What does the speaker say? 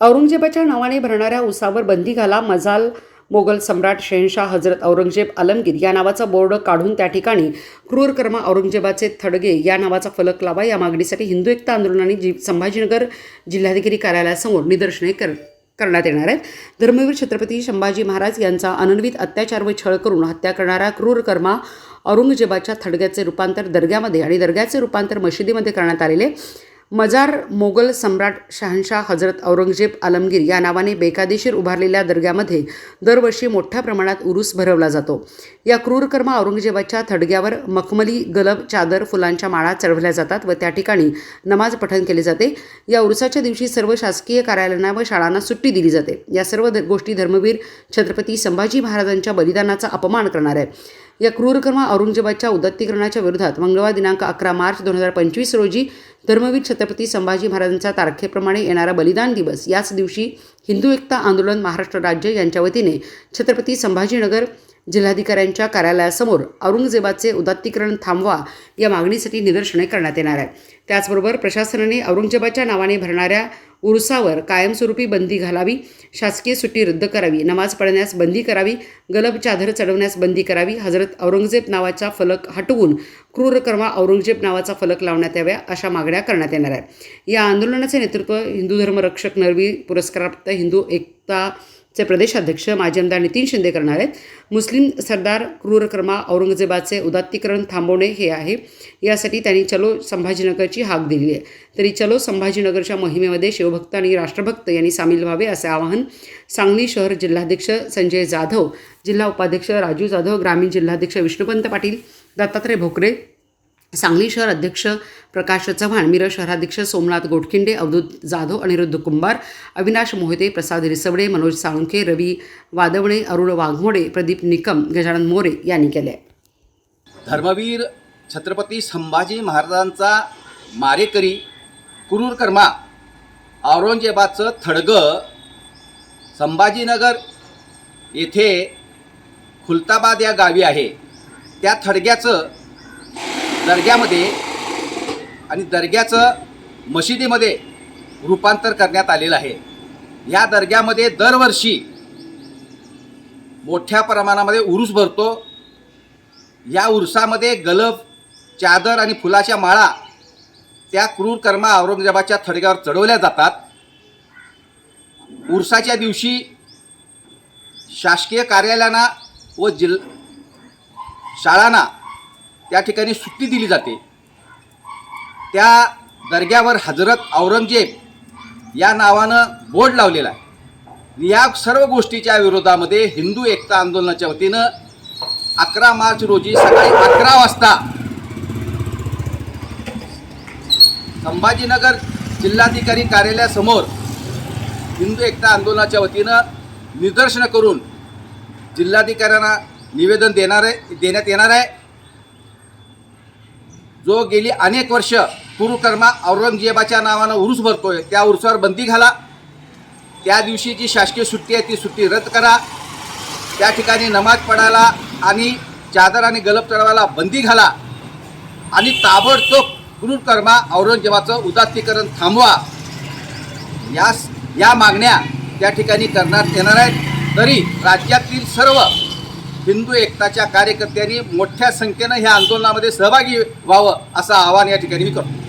औरंगजेबाच्या नावाने भरणाऱ्या उसावर बंदी घाला मजाल मोगल सम्राट शहनशाह हजरत औरंगजेब आलमगीर या नावाचा बोर्ड काढून त्या ठिकाणी क्रूर कर्मा औरंगजेबाचे थडगे या नावाचा फलक लावा या मागणीसाठी हिंदू एकता आंदोलनाने जी संभाजीनगर जिल्हाधिकारी कार्यालयासमोर निदर्शने कर करण्यात येणार आहेत. धर्मवीर छत्रपती संभाजी महाराज यांचा अनन्वित अत्याचार व छळ करून हत्या करणारा क्रूर कर्मा औरंगजेबाच्या थडग्याचे रूपांतर दर्ग्यामध्ये आणि दर्ग्याचे रूपांतर मशिदीमध्ये करण्यात आलेले मजार मोगल सम्राट शहानशाह हजरत औरंगजेब आलमगीर या नावाने बेकायदेशीर उभारलेल्या दर्ग्यामध्ये दरवर्षी मोठ्या प्रमाणात उरूस भरवला जातो. या क्रूरकर्मा औरंगजेबाच्या थडग्यावर मखमली गलब चादर फुलांच्या माळा चढवल्या जातात व त्या ठिकाणी नमाज पठण केले जाते. या उरुसाच्या दिवशी सर्व शासकीय कार्यालयांना व शाळांना सुट्टी दिली जाते. या सर्व ध- गोष्टी धर्मवीर छत्रपती संभाजी महाराजांच्या बलिदानाचा अपमान करणार आहे या क्रूरकर्मा औरंगजेबाच्या उदत्तीकरणाच्या विरोधात मंगळवार दिनांक अकरा मार्च दोन हजार पंचवीस रोजी धर्मवीर छत्रपती संभाजी महाराजांच्या तारखेप्रमाणे येणारा बलिदान दिवस. याच दिवशी हिंदू एकता आंदोलन महाराष्ट्र राज्य यांच्या वतीने छत्रपती संभाजीनगर जिल्हाधिकाऱ्यांच्या कार्यालयासमोर औरंगजेबाचे उदात्तीकरण थांबवा या मागणीसाठी निदर्शने करण्यात येणार आहे त्याचबरोबर प्रशासनाने औरंगजेबाच्या नावाने भरणाऱ्या उरुसावर कायमस्वरूपी बंदी घालावी शासकीय सुट्टी रद्द करावी नमाज पढण्यास बंदी करावी गलब चादर चढवण्यास बंदी करावी हजरत औरंगजेब नावाचा फलक हटवून क्रूरकर्मा औरंगजेब नावाचा फलक लावण्यात याव्या अशा मागण्या करण्यात येणार आहेत. या आंदोलनाचे नेतृत्व हिंदू धर्मरक्षक नरवी पुरस्कारप्राप्त हिंदू एकता चे प्रदेशाध्यक्ष माजी आमदार नितीन शिंदे करणार आहेत. मुस्लिम सरदार क्रूरकर्मा औरंगजेबाचे उदात्तीकरण थांबवणे हे आहे. यासाठी त्यांनी चलो संभाजीनगरची हाक दिली आहे. तरी चलो संभाजीनगरच्या मोहिमेमध्ये शिवभक्त आणि राष्ट्रभक्त यांनी सामील व्हावे असे आवाहन सांगली शहर जिल्हाध्यक्ष संजय जाधव जिल्हा उपाध्यक्ष राजू जाधव ग्रामीण जिल्हाध्यक्ष विष्णुपंत पाटील दत्तात्रय भोकरे सांगली शहर अध्यक्ष प्रकाश चव्हाण मिरज शहराध्यक्ष सोमनाथ गोटखिंडे अवधूत जाधव अनिरुद्ध कुंभार अविनाश मोहिते प्रसाद रिसवडे मनोज साळुंखे रवी वादवणे अरुण वाघमोडे प्रदीप निकम गजानन मोरे यांनी केले. धर्मवीर छत्रपती संभाजी महाराजांचा मारेकरी क्रूरकर्मा औरंगजेबाचं थडगं संभाजीनगर येथे खुलताबाद या गावी आहे. त्या थडग्याचं दर्ग्यामध्ये आणि दर्ग्याचं मशिदीमध्ये रूपांतर करण्यात आलेलं आहे. या दर्ग्यामध्ये दरवर्षी मोठ्या प्रमाणामध्ये उरूस भरतो. या उरसामध्ये गलब चादर आणि फुलाच्या माळा त्या क्रूर कर्मा औरंगजेबाच्या थडग्यावर चढवल्या जातात. उरसाच्या दिवशी शासकीय कार्यालयांना व जिल शाळांना त्या ठिकाणी सुट्टी दिली जाते. त्या दर्ग्यावर हजरत औरंगजेब या नावानं बोर्ड लावलेला आहे. या सर्व गोष्टीच्या विरोधामध्ये हिंदू एकता आंदोलनाच्या वतीनं अकरा मार्च रोजी सकाळी अकरा वाजता संभाजीनगर जिल्हाधिकारी कार्यालयासमोर हिंदू एकता आंदोलनाच्या वतीनं निदर्शनं करून जिल्हाधिकाऱ्यांना निवेदन देणार आहे देण्यात येणार आहे. जो गेली अनेक वर्ष कुरुकर्मा औरंगजेबाच्या नावानं उरूस भरतोय त्या उरुसावर बंदी घाला. त्या दिवशी जी शासकीय सुट्टी आहे ती सुट्टी रद्द करा. त्या ठिकाणी नमाज पडायला आणि चादर आणि गलब चढवायला बंदी घाला. आणि ताबडतोब कुरुकर्मा औरंगजेबाचं उदात्तीकरण थांबवा. या या मागण्या त्या ठिकाणी करण्यात येणार आहेत. तरी राज्यातील सर्व हिंदू एकताच्या कार्यकर्त्यांनी मोठ्या संख्येनं ह्या आंदोलनामध्ये सहभागी व्हावं असं आवाहन या ठिकाणी मी करतो.